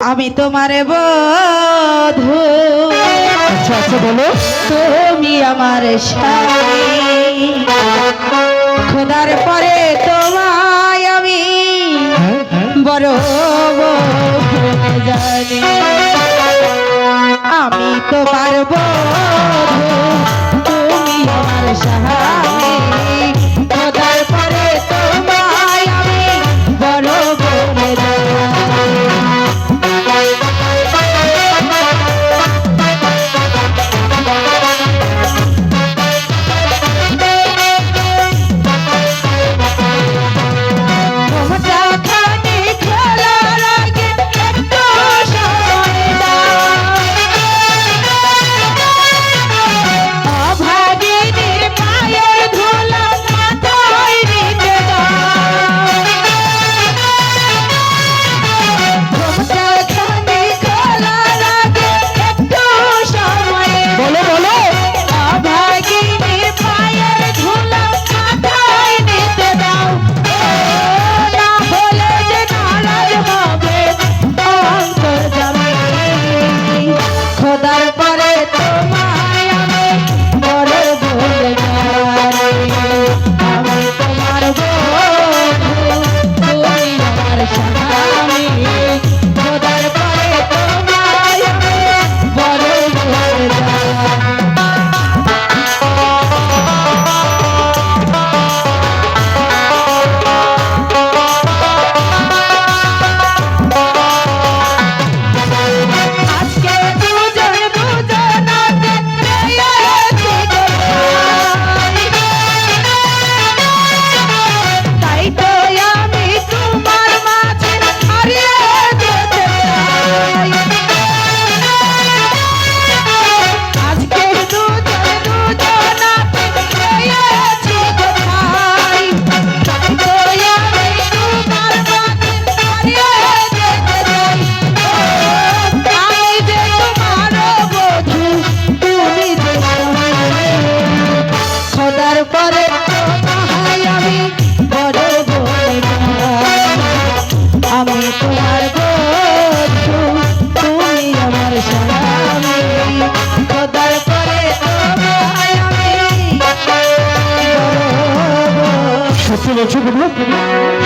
আমি তোমারে বধু। আচ্ছা, আচ্ছা, বলো। তুমি আমার খোদার পরে তোমায় আমি হ্যাঁ, হ্যাঁ। বড় যায় Nasıl açıldı bu?